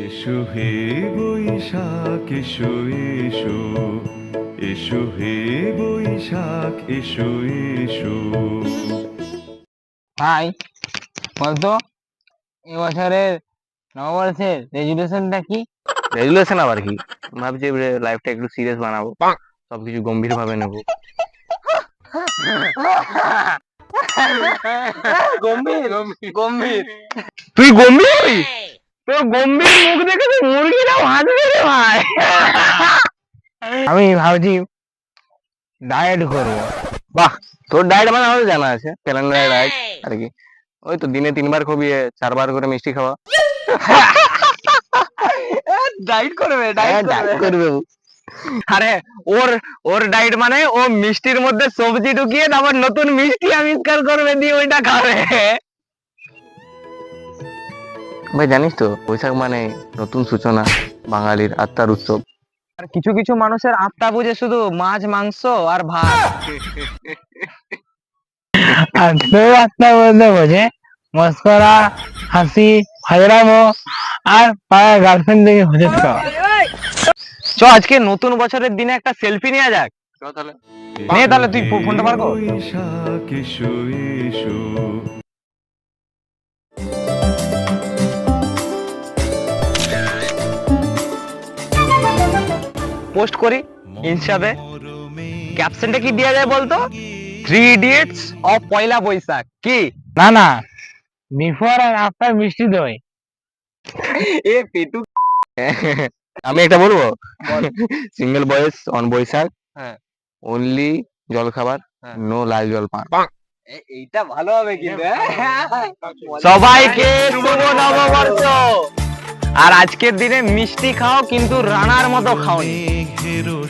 এসো হে বৈশাখ এসো এসো। এসো হে বৈশাখ এসো এসো। ভাই বলতো এবছরের নববর্ষের রেজুলেশনটা কি? রেজুলেশন আবার কি? ভাবছি লাইফটা একটু সিরিয়াস বানাবো। সবকিছু গম্ভীর ভাবে নেব। গম্ভীর গম্ভীর। তুই গম্ভীর? তোর গম্ভীর মুখ দেখে তো মুরগিটাও হাসবে রে ভাই। আমি ভাবছি ডায়েট করব। বাহ তোর ডায়েট মানে আমারও জানা আছে ক্যালেন্ডার ডায়েট আর কি। ওই তো দিনে তিনবার খুবই চারবার করে মিষ্টি খাওয়া। ডায়েট করবে হ্যাঁ, diet করবে আরে ওর ওর ডায়েট মানে ও মিষ্টির মধ্যে সবজি ঢুকিয়ে তারপর নতুন মিষ্টি আবিষ্কার করবে দিয়ে ওইটা খাবে। ভাই জানিস তো বৈশাখ মানে নতুন সূচনা বাঙালির আত্মার উৎসব। আর কিছু কিছু মানুষের আত্মা বুঝে শুধু মাছ মাংস আর ভাত। আর কেউ আত্মা বলতে বোঝে মস্করা হাসি ফাজরামো আর পাড়ার গার্লফ্রেন্ড থেকে হজে চ আজকে নতুন বছরের দিনে একটা সেলফি নেওয়া যাক। তাহলে। নে তাহলে তুই ফোনটা বার কর। পোস্ট করি ইনস্টাতে ক্যাপশনটা কি দেওয়া যায় বলতো? Three idiots of Poila Boishakh. কি? না না। বিফোর আর আফটার মিষ্টি দই। এ পেটু আমি একটা বলব? Single boys on Boishakh. হ্যাঁ। অনলি জল খাবার হ্যাঁ। নো লাল জল পান। এইটা ভালো হবে কিন্তু সবাইকে শুভ নববর্ষ! আর আজকের দিনে মিষ্টি খাও কিন্তু রানার মতো খাওনি। मेरो